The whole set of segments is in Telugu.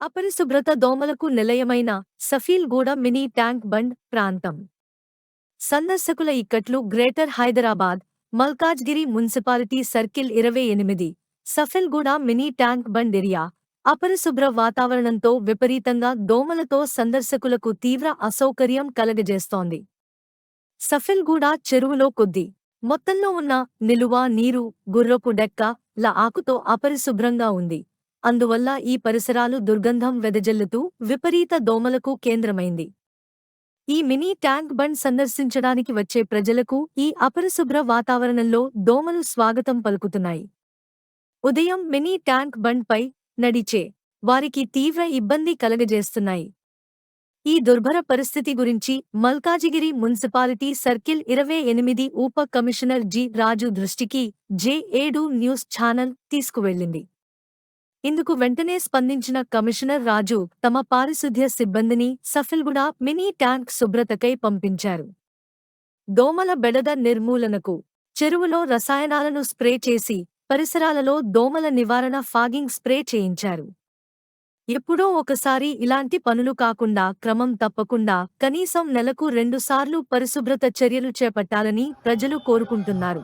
అపరిశుభ్రత దోమలకు నిలయమైన సఫీల్గూడ మినీ ట్యాంక్ బండ్ ప్రాంతం. సందర్శకుల ఇక్కట్లు Greater Hyderabad Malkajgiri municipality circle ఇరవై ఎనిమిది Safilguda mini tank Bund area. అపరిశుభ్ర వాతావరణంతో విపరీతంగా దోమలతో సందర్శకులకు తీవ్ర అసౌకర్యం కలగజేస్తోంది. సఫిల్గూడ చెరువులో కొద్ది మొత్తంలో ఉన్న నిలువ నీరు గుర్రపు డెక్క ల ఆకుతో అపరిశుభ్రంగా ఉంది. అందువల్ల ఈ పరిసరాలు దుర్గంధం వెదజల్లుతూ విపరీత దోమలకు కేంద్రమైంది. ఈ మినీ ట్యాంక్ బండ్ సందర్శించడానికి వచ్చే ప్రజలకు ఈ అపరిశుభ్ర వాతావరణంలో దోమలు స్వాగతం పలుకుతున్నాయి. ఉదయం మినీ ట్యాంక్ బండ్ పై నడిచే వారికి తీవ్ర ఇబ్బంది కలగజేస్తున్నాయి. ఈ దుర్భర పరిస్థితి గురించి మల్కాజిగిరి మున్సిపాలిటీ సర్కిల్ ఇరవై ఎనిమిది ఉప కమిషనర్ జి రాజు దృష్టికి జే ఏడు న్యూస్ ఛానల్ తీసుకువెళ్ళింది. ఇందుకు వెంటనే స్పందించిన కమిషనర్ రాజు తమ పారిశుద్ధ్య సిబ్బందిని సఫిల్గుడా మినీ ట్యాంక్ శుభ్రతకై పంపించారు. దోమల బెడద నిర్మూలనకు చెరువులో రసాయనాలను స్ప్రే చేసి పరిసరాలలో దోమల నివారణ ఫాగింగ్ స్ప్రే చేయించారు. ఎప్పుడో ఒకసారి ఇలాంటి పనులు కాకుండా క్రమం తప్పకుండా కనీసం నెలకు రెండుసార్లు పరిశుభ్రత చర్యలు చేపట్టాలని ప్రజలు కోరుకుంటున్నారు.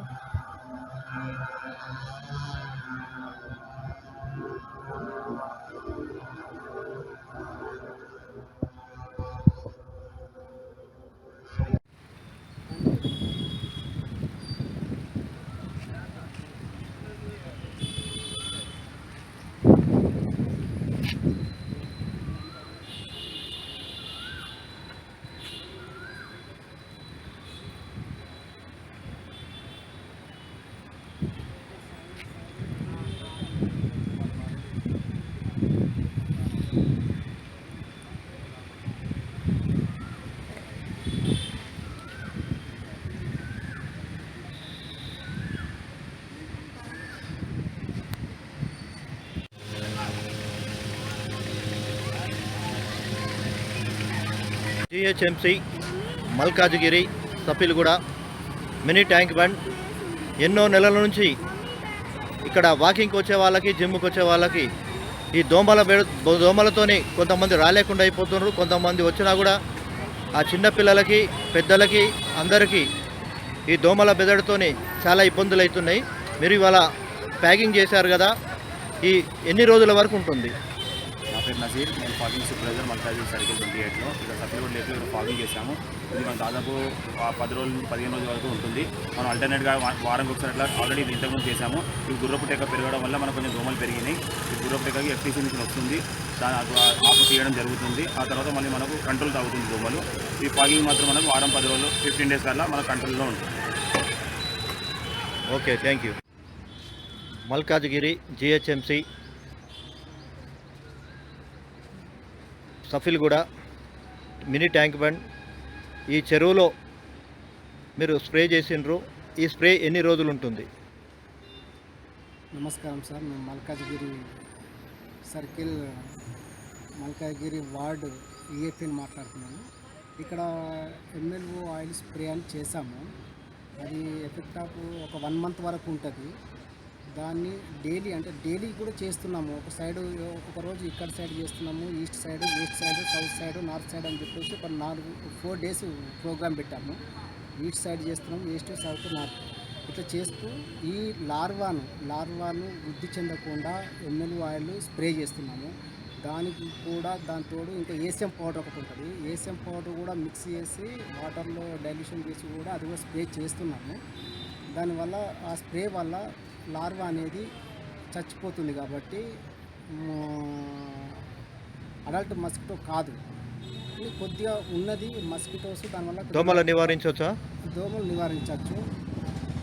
GHMC Malkajgiri Safilguda mini tank Bund. ఎన్నో నెలల నుంచి ఇక్కడ వాకింగ్కి వచ్చే వాళ్ళకి జిమ్కి వచ్చే వాళ్ళకి ఈ దోమల బెడ దోమలతోని కొంతమంది రాలేకుండా అయిపోతున్నారు. కొంతమంది వచ్చినా కూడా ఆ చిన్నపిల్లలకి పెద్దలకి అందరికీ ఈ దోమల బెదడితోనే చాలా ఇబ్బందులు అవుతున్నాయి. మీరు ఇవాళ ప్యాకింగ్ చేశారు కదా ఈ ఎన్ని రోజుల వరకు ఉంటుంది? పేరు నజీర్. నేను fogging supervisor Malkaji circle twenty ఎయిట్లో ఇక్కడ సర్కిల్ లేక ఫాగింగ్ చేశాము ఇది మనం దాదాపు పది రోజుల నుంచి పదిహేను రోజుల వరకు ఉంటుంది. మనం అల్టర్నేట్గా వారం ఒకసారి అట్లా ఆల్రెడీ ఇది ఇంతకుముందు చేశాము. ఈ గుర్రపు టెక్క పెరగడం వల్ల మనకు కొంచెం దోమలు పెరిగినాయి. ఈ గుర్రపు టెక్కకి ఎఫ్టీసీ నుంచి వస్తుంది. దాని ఆపు తీయడం జరుగుతుంది. ఆ తర్వాత మళ్ళీ మనకు కంట్రోల్ తాగుతుంది దోమలు. ఈ ఫాగింగ్ మాత్రం మనకు వారం పది రోజులు ఫిఫ్టీన్ డేస్ కల్లా మన కంట్రోల్లో ఉంటుంది. Okay thank you Malkajgiri GHMC Safilguda mini tank Bund. ఈ చెరువులో మీరు స్ప్రే చేసిండ్రు. ఈ స్ప్రే ఎన్ని రోజులు ఉంటుంది? నమస్కారం సార్. మేము Malkajgiri circle Malkajgiri ward EFN మాట్లాడుతున్నాను ఇక్కడ ఎమ్మెల్యే ఆయిల్ స్ప్రే అని చేశాము. అది ఎఫెక్ట్ ఆఫ్ ఒక వన్ మంత్ వరకు ఉంటుంది. దాన్ని డైలీ అంటే డైలీ కూడా చేస్తున్నాము. ఒక సైడ్ ఒక రోజు ఇక్కడ సైడ్ చేస్తున్నాము east side west side south side north side అని చెప్పేసి ఒక నాలుగు ఫోర్ డేస్ ప్రోగ్రామ్ పెట్టాము. ఈస్ట్ సైడ్ చేస్తున్నాము ఈస్ట్ సౌత్ నార్త్. ఇట్లా చేస్తూ ఈ లార్వాను లార్వాను వృద్ధి చెందకుండా ఎమ్మెల్యే ఆయిల్ స్ప్రే చేస్తున్నాము. దానికి కూడా దానితోడు ఇంకా ఏసియం పౌడర్ ఒకటి ఉంటుంది. ఏసియం పౌడర్ కూడా మిక్స్ చేసి వాటర్లో డైల్యూషన్ చేసి కూడా అది కూడా స్ప్రే చేస్తున్నాము. దానివల్ల ఆ స్ప్రే వల్ల లార్వా అనేది చచ్చిపోతుంది కాబట్టి అడల్ట్ మస్కిటో కాదు. కొద్దిగా ఉన్నది మస్కిటోస్ దానివల్ల దోమలు నివారించవచ్చా? దోమలు నివారించవచ్చు.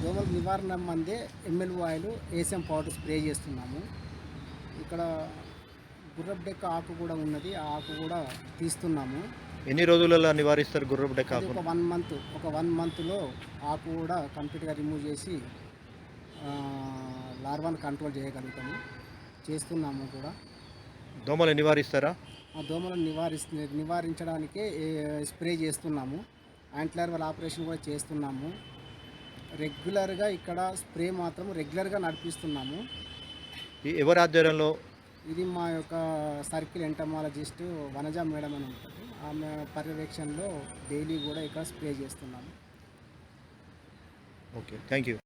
దోమల నివారణ మందే ఎంఎల్ ఆయిల్ ఏసియం పౌడర్ స్ప్రే చేస్తున్నాము. ఇక్కడ గుర్రపు డెక్క ఆకు కూడా ఉన్నది ఆ ఆకు కూడా తీస్తున్నాము. ఎన్ని రోజులలో నివారిస్తారు గుర్రపు డెక్క అది ఒక? వన్ మంత్ ఒక వన్ మంత్లో ఆకు కూడా కంప్లీట్గా రిమూవ్ చేసి ఆ, లార్వాను కంట్రోల్ చేయగలుగుతాము. చేస్తున్నాము కూడా. దోమలు నివారిస్తారా? ఆ దోమలను నివారిస్తు నివారించడానికే స్ప్రే చేస్తున్నాము. యాంట్లార్వల్ ఆపరేషన్ కూడా చేస్తున్నాము. రెగ్యులర్గా ఇక్కడ స్ప్రే మాత్రం రెగ్యులర్గా నడిపిస్తున్నాము. ఎవరి ఆధ్వర్యంలో? ఇది మా యొక్క సర్కిల్ ఎంటమాలజిస్ట్ వనజ మేడం అని ఉంటుంది. ఆమె పర్యవేక్షణలో డైలీ కూడా ఇక్కడ స్ప్రే చేస్తున్నాము. Okay thank you.